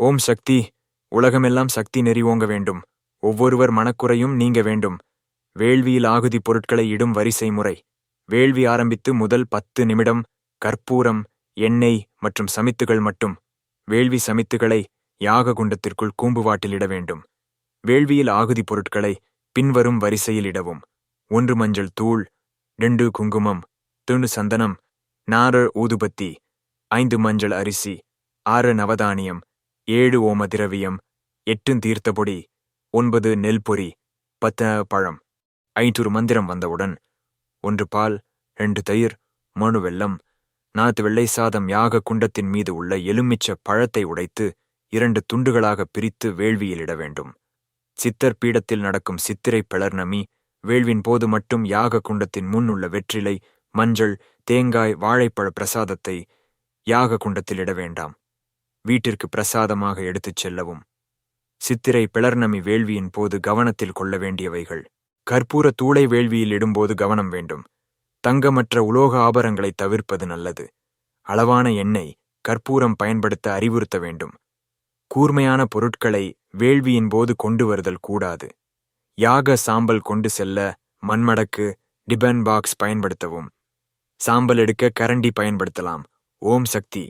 ஓம் சக்தி உலகமெல்லாம் சக்தி நெறி ஓங்க வேண்டும். ஒவ்வொருவர் மனக்குறையும் நீங்க வேண்டும். வேள்வியில் ஆகுதி பொருட்களை இடும் வரிசை முறை வேள்வி ஆரம்பித்து முதல் பத்து நிமிடம் கற்பூரம் எண்ணெய் மற்றும் சமித்துகள் மட்டும். வேள்வி சமித்துகளை யாக குண்டத்திற்குள் கூம்புவாட்டில் இட வேண்டும். வேள்வியில் ஆகுதி பொருட்களை பின்வரும் வரிசையில் இடவும். ஒன்று மஞ்சள் தூள் ரெண்டு குங்குமம் துணு சந்தனம் நாறு ஊதுபத்தி ஐந்து மஞ்சள் அரிசி ஆறு நவதானியம் ஏழு ஓம திரவியம் எட்டும் தீர்த்தபொடி ஒன்பது நெல் பொரி பத்து பழம். ஐநூறு மந்திரம் வந்தவுடன் ஒன்று பால் ரெண்டு தயிர் மனு வெள்ளம் நாத்து வெள்ளை சாதம் யாக குண்டத்தின் மீது உள்ள எலுமிச்ச பழத்தை உடைத்து இரண்டு துண்டுகளாக பிரித்து வேள்வியில் இட வேண்டும். சித்தர் பீடத்தில் நடக்கும் சித்திரை பிளர்ணமி வேள்வின் போது மட்டும் யாக குண்டத்தின் முன் உள்ள வெற்றிலை மஞ்சள் தேங்காய் வாழைப்பழ பிரசாதத்தை யாக குண்டத்தில் இட வேண்டாம். வீட்டிற்கு பிரசாதமாக எடுத்துச் செல்லவும். சித்திரை பிளர்ணமி வேள்வியின் போது கவனத்தில் கொள்ள வேண்டியவைகள். கற்பூர தூளை வேள்வியில் இடும்போது கவனம் வேண்டும். தங்கமற்ற உலோக ஆபரங்களை தவிர்ப்பது நல்லது. அளவான எண்ணெய் கற்பூரம் பயன்படுத்த அறிவுறுத்த வேண்டும். கூர்மையான பொருட்களை வேள்வியின் போது கொண்டு வருதல் கூடாது. யாக சாம்பல் கொண்டு செல்ல மண்மடக்கு டிபன் பாக்ஸ் பயன்படுத்தவும். சாம்பல் எடுக்க கரண்டி பயன்படுத்தலாம். ஓம் சக்தி.